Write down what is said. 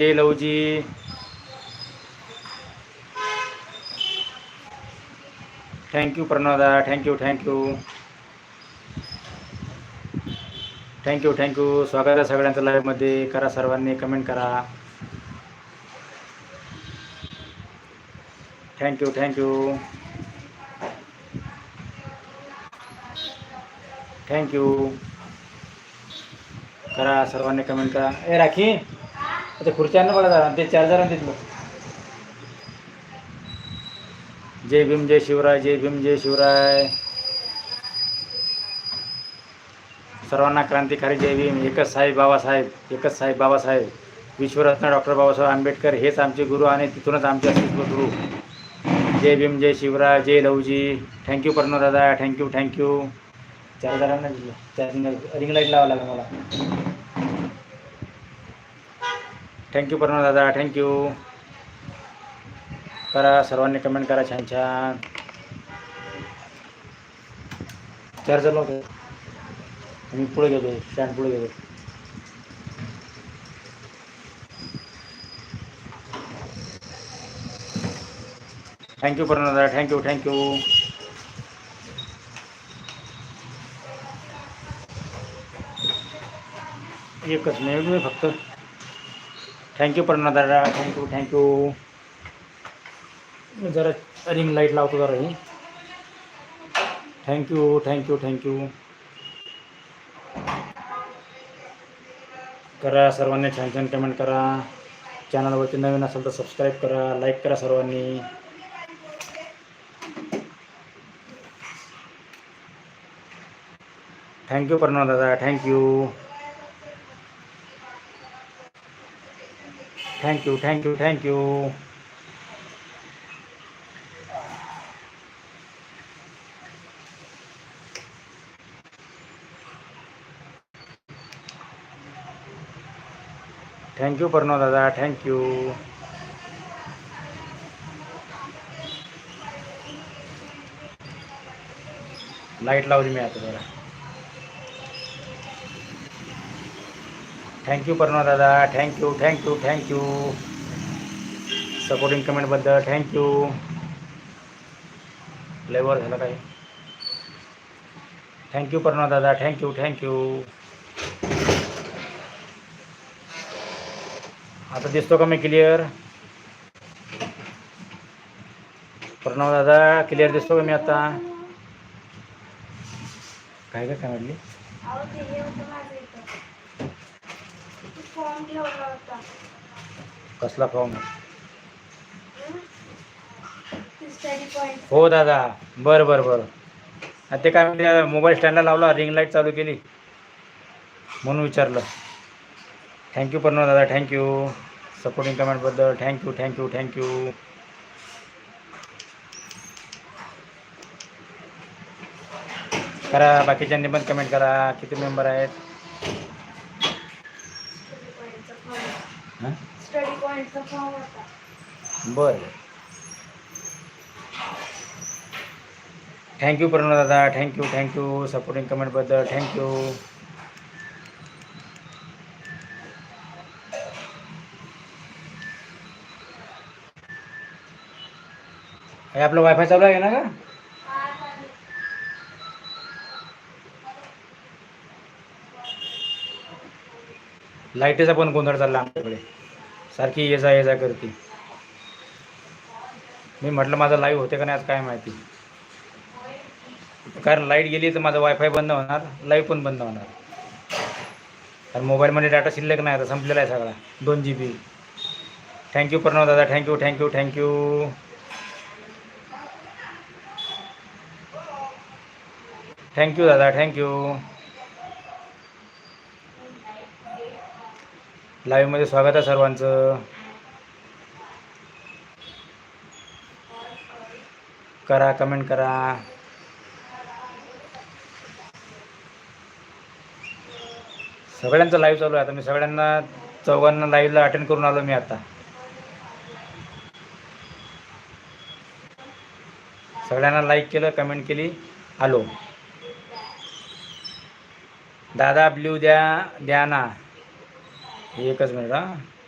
Jai Lavji thank you Pranavda thank you thank you thank you thank you स्वागत आहे सगळ्यांचं लाईव्हमध्ये करा सर्वांनी कमेंट करा. थँक्यू थँक्यू थँक्यू करा सर्वांनी कमेंट करा. ए राखी. ते खुर्च्यांना बघा जरा ते चार्जर तिथलं जय भीम जय शिवराय जय भीम जय शिवराय. सर्वांना क्रांतिकारी जय भीम. एकच साहेब बाबासाहेब एकच साहेब बाबासाहेब. विश्वरत्न डॉक्टर बाबासाहेब आंबेडकर हेच आमचे गुरु आणि तिथूनच आमचे अस्तित्व गुरु जय भीम जय शिवराय जय लवजी थँक्यू प्रणव दादा थँक्यू थँक्यू चार्जरांना दिलं चार्जिंग रिंग लाइट लावा लागेल मला. थँक्यू प्रणव दादा. थँक्यू करा सर्वांनी कमेंट करा छान छान. चार्ज लावतो मी पुढे गेलो स्टँड पुढे गेलो थँक्यू प्रणव दादा. थँक्यू थँक्यू एकच मिनिट मी फक्त. थँक्यू प्रणव दादा. थँक्यू थँक्यू जरा रिंग लाइट लावतो जरा ही. थँक्यू थँक्यू थँक्यू करा सर्वांनी छान छान कमेंट करा. चॅनलवरती नवीन असेल तर सबस्क्राईब करा लाईक करा सर्वांनी. थँक्यू प्रणव दादा. Thank you thank you thank you thank you thank you Pranav दादा थँक्यू लाइट लावली मी आता जरा. थँक्यू प्रणव दादा thank you thank you thank you supporting कमेंटबद्दल thank you लेवर झालं काय? थँक्यू प्रणव दादा थँक्यू थँक्यू आता दिसतो का मी क्लिअर प्रणव दादा क्लिअर दिसतो का मी आता? काय काय काय म्हटली अहो, ते हे होतं माझं इथं. तू फॉर्म ठेवला होता. कसला फॉर्म स्टडी हो दादा. बरं बरं बरं. ते काय म्हणजे मोबाईल स्टँडला लावला रिंग लाइट चालू केली. म्हणून विचारलं. थँक्यू प्रणव दादा thank you supporting कमेंटबद्दल thank you thank you thank you करा बाकीच्यांनी पण कमेंट करा. किती मेंबर आहेत स्टडी पॉईंटचा फॉर्म हां स्टडी पॉईंटचा फॉर्म होता. बरं. थँक्यू प्रणव दादा. Thank you thank you supporting कमेंटबद्दल thank you हे आपलं वायफाय चालू आहे ना का लाईटीचा पण गोंधळ चालला आमच्याकडे. सारखी ये जा ये जा करते. मी म्हटलं माझं लाईव्ह होते का नाही आज काय माहिती. कारण लाइट गेली तर माझं वायफाय बंद होणार लाईव्ह पण बंद होणार. कारण मोबाईलमध्ये डाटा शिल्लक नाही आता संपलेला आहे सगळा दोन जी बी थँक्यू प्रणव दादा. Thank you thank you thank you thank you दादा. थँक्यू लाईव्हमध्ये स्वागत आहे सर्वांचं. करा कमेंट करा. सगळ्यांचं लाईव्ह चालू आहे. आता मी सगळ्यांना चौघांना लाईव्हला अटेंड करून आलो मी आता. सगळ्यांना लाईक केलं कमेंट केली आलो. दादा ब्ल्यू द्या द्या ना. एकच मिनिट हां.